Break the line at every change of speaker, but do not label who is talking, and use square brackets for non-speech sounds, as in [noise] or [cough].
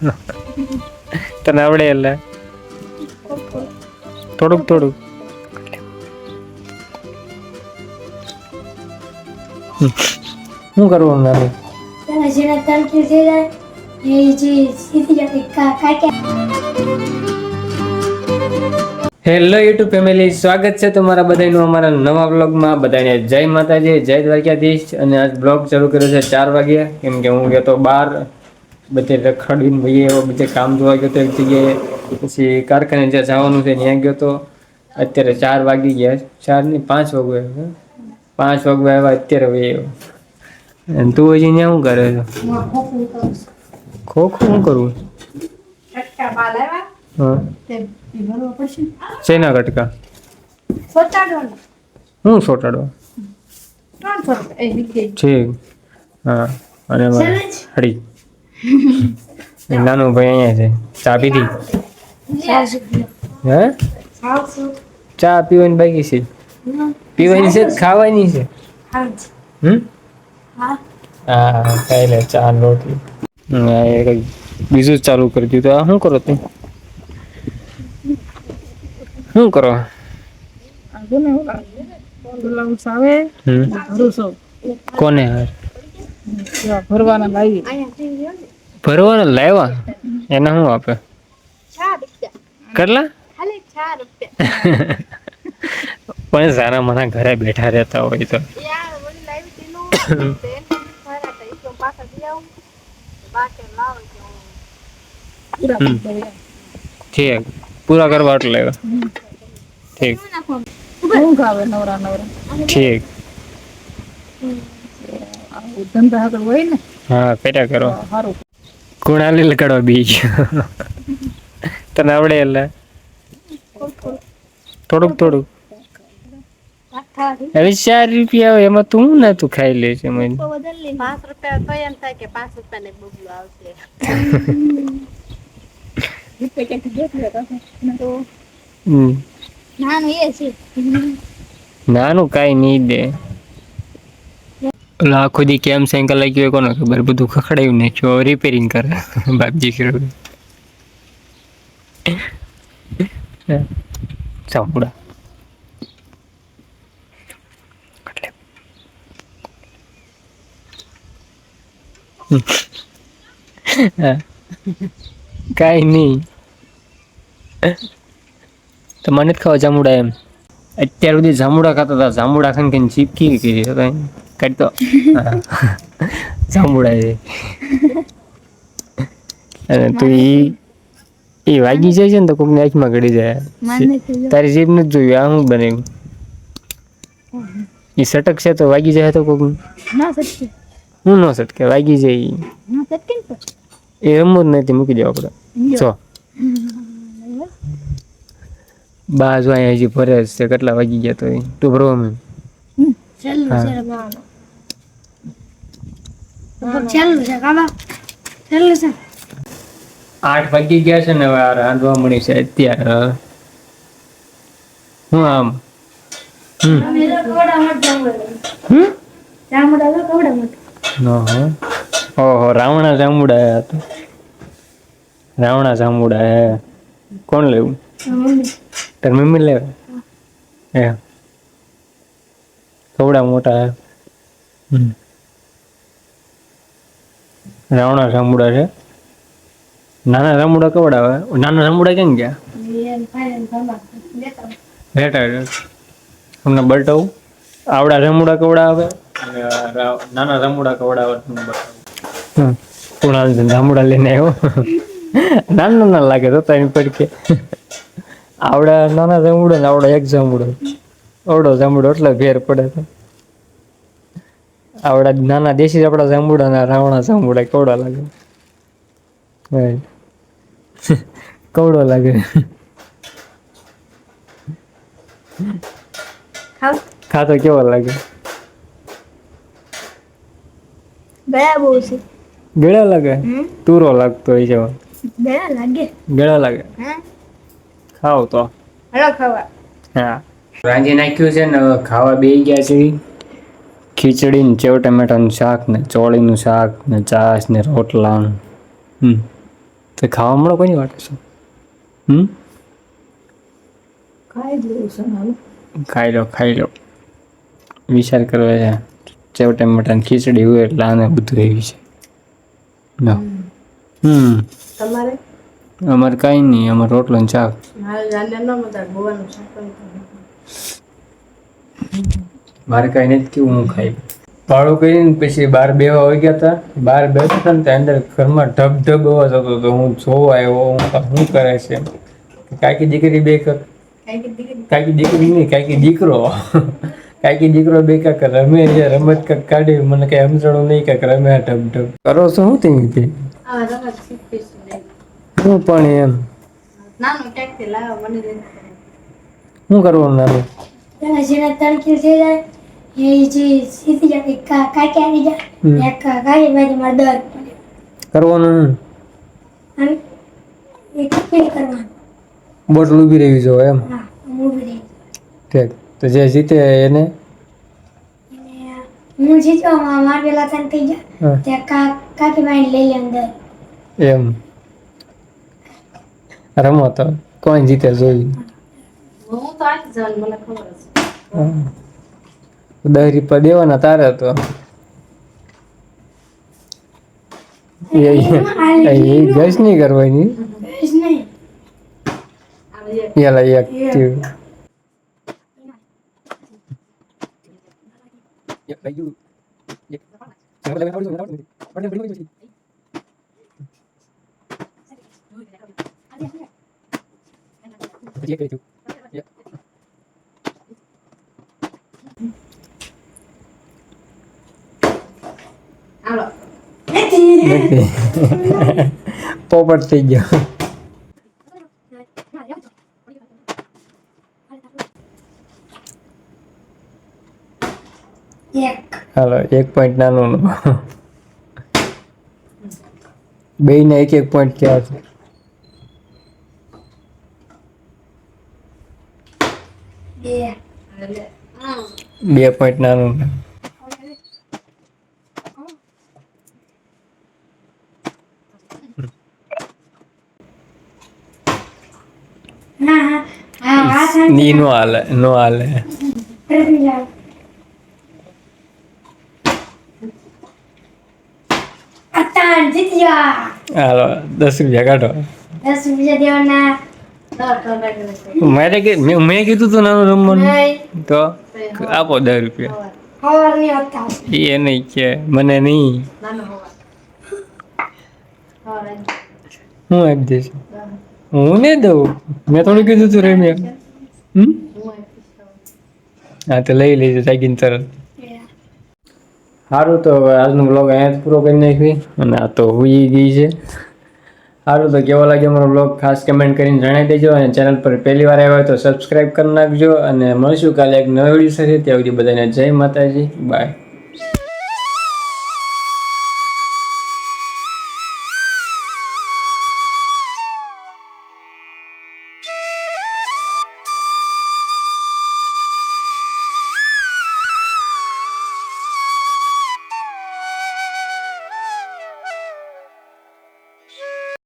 તને આવડે એટલે થોડુંક થોડુંક. શું કરવું નાનું?
પેલા જેના એ જે સીધી જતી કા
હેલો યુટ્યુબ ફેમિલી સ્વાગત છે તમારા બધાનું અમારા નવા બ્લોગમાં બધાને જય માતાજી જય દ્વારકાધીશ. અને આજ બ્લોગ શરૂ કર્યો છે ચાર વાગ્યા. કેમ કે હું ગયો તો બહાર બધે રખડીને ભાઈ એવો બધે કામ જોવા ગયો તો એક જગ્યાએ પછી કારખાને જ્યાં જવાનું છે ત્યાં ગયો તો અત્યારે ચાર વાગી ગયા ચાર ને પાંચ વાગે પાંચ વાગે આવ્યા અત્યારે ભાઈ આવ્યો. અને તું હજી ત્યાં શું કરે છે?
ખોખું
શું કરવું? હા. શેના કટકા? હું
નીકળી
ઠીક. હા. અને હળી. નાનો ભાઈ અહીંયા છે ચા પીધી
ચારસો
હે
ચારસો
ચા પીવાની બાકી છે પીવાની છે કે ખાવાની છે
હા
હમ
હા
હા ખાઈ લે ચા ને રોટલી હમ, આ એ કંઈક બીજું જ ચાલુ કરી દીધું આ શું કરો તું શું કરો હમ કોને હાર
ભરવાના લાવી
ભરવાના લાવ્યા એના શું આપે?
કરલા
કેટલા? પણ સારા મના ઘરે બેઠા રહેતા હોય તો.
લાવી લાવો.
ઠીક. પૂરા કરવા એટલે લાવ્યા ઠીક. ઠીક.
ધંધા આગળ હોય ને?
હા પેટા કરો.
સારું
કુણાલી લગાડવા બીજ. તને આવડે એટલે થોડુંક થોડુંક. હવે ચાર રૂપિયા હોય એમાં તું ના તું ખાઈ લે છે મને?
પાંચ રૂપિયા તો એમ થાય કે પાંચ રૂપિયા ને બબલું આવશે. નાનું એ છે.
નાનું કાંઈ નહીં દે. ઓલા આખો દી કેમ સાયકલ લાગ્યું હોય કોને ખબર? બધું ખખડાયું નાખ્યું રિપેરિંગ કરે. [laughs] બાપજી કર્યું ચાપુડા કાંઈ નહીં. તો મને જ ખાવા જામુડા એમ. અત્યાર સુધી જામુડા ખાતા હતા. જામુડા ખાઈને ખાઈને ચીપકી કરી તો કઈ કાઢતો. હા. અને તું ઈ એ વાગી જાય છે ને તો કોકની આંખમાં ગળી જાય. તારી જીભ નથી જોયું આ શું બને એ સટક છે તો વાગી જાય તો કોક
ના
હું ન સટકે વાગી જાય
તો.
એ રમવું જ નથી મૂકી દેવા આપણે જો. બા જો અહીંયા હજી ફરે છે કેટલા વાગી ગયા તો તું ભરવા મેં
છેલ્લું છે છેલ્લું છે.
આઠ વાગી ગયા છે ને હવે આ રાંધવા મળી છે અત્યારે. હું આમ? ઓહો રાવણા જાંબુડા તો. રાવણા જાંબુડા હે. કોણ લેવું? તાર મમ્મી લેવે? હે. કવડા મોટા હે. હમ. રાવણા સામુડા છે. નાના સામુડા કવડા આવે? નાના સામુડા કેમ ગયા? બેટા તમને બટાવું આવડા રમુડા કવડા આવે? નાના રમુડા કવડા આવે તમને બતાવું. કુણાલ જાંબુડા લઈને આવ્યો. નાના નાના લાગે તો એની પડકે આવડા નાના જાંબુડો ને આવડા એક જાંબુડો આવડો જાંબુડો એટલે ઘેર પડે તો. આવડા નાના દેશી આપડા જાંબુડા ના રાવણા જાંબુડા કવડા લાગે. [laughs] કવડો લાગે? ખાતો કેવો લાગે?
ગયા બહુ છે.
ગળા લાગે? તુરો લાગતો હોય છે
ગળા લાગે?
ગળા લાગે? ખાવ તો.
હલો ખાવા.
હા. રાંધી નાખ્યું છે ને ખાવા બેસી ગયા છે. ખીચડી ને સેવ ટમેટાનું શાક ને ચોળીનું શાક ને ચાસ ને રોટલા હમ. તો ખાવા મળો કોની વાટે છો? હમ?
ખાઈ
લો ખાઈ લો. વિચાર કરવા છે ચેવટા ટમેટાની ખીચડી હોય એટલે આને બધું એવી છે. હમ.
તમારે?
અમારે કાંઈ નહીં અમારે રોટલો ને શાક.
મારે
કાંઈ નથી કેવું હું ખાઈ ભાડું કરીને પછી બહાર બેવા હોય ગયા હતા બહાર બેઠા હતા ને ત્યાં અંદર ઘરમાં ઢબ ઢબ અવાજ હતો. તો હું જોવા આવ્યો હું શું કરે છે કાકી દીકરી બે કર કાકી દીકરી? નહીં કાકી દીકરો. કાકી દીકરો બે કાક રમે છે રમત કાક કાઢી. મને કઈ સમજણું નહીં કાક રમે ઢબ ઢબ કરો છો શું તેની તે?
આ રમત શીખવીશ નહીં
હું પણ એમ. શું કરવાનું નાનું?
જેને જેના તડકી થઈ જાય એ જે સીધી જાય કા કાકી આવી જાય
હમ.
એક કાકી બાજુ માં
કરવાનું બોટલ ઊભી રહેવી જોઈએ એમ?
હા ઊભી રહી
ઠીક. તો જે જીતે એને?
હું જીતવામાં માર પેલા તને થઈ ત્યાં કા કાકી મારી લઈ લે અંદર.
એમ. રમો તો. કોણ જીતે જોઈ?
હું તો આજ જાન મને ખબર છે.
હા. દસ રૂપિયા દેવાના તારે તો એ એ ગેસ નહીં કરવાની
બસ નહીં
આવે
યાલા એક થયું.
હાલો [laughs]
પોપટ થઈ ગયો.
એક.
હાલો એક પોઈન્ટ નાનું બે ને એક એક પોઈન્ટ ક્યાં છે.
બે.
પોઈન્ટ નાનું
ના હા
ઈ નો હાલે નો હાલે હાલો દસ રૂપિયા કાઢો
દસ રૂપિયા દેવાના
મારે કે મેં કીધું તું નાનું રમવાનું તો આપો દસ રૂપિયા
ની
એ નહીં કે મને નહીં હું આપી દઈશ હું નહીં દઉં મેં થોડું કીધું તું રમ્યા હમ.
હા
તો લઈ લેજો જાગીને તરત. સારું તો હવે આજનો બ્લોગ અહીંયા જ પૂરો કરી નાખવી અને આ તો હુઈ ગઈ છે. સારું તો કેવો લાગ્યો મારો બ્લોગ ખાસ કમેન્ટ કરીને જણાવી દેજો અને ચેનલ પર પહેલી વાર આવ્યા હોય તો સબસ્ક્રાઈબ કરી નાખજો અને મળશું કાલે એક નવી વીડિયો સાથે ત્યાં સુધી બધાને જય માતાજી બાય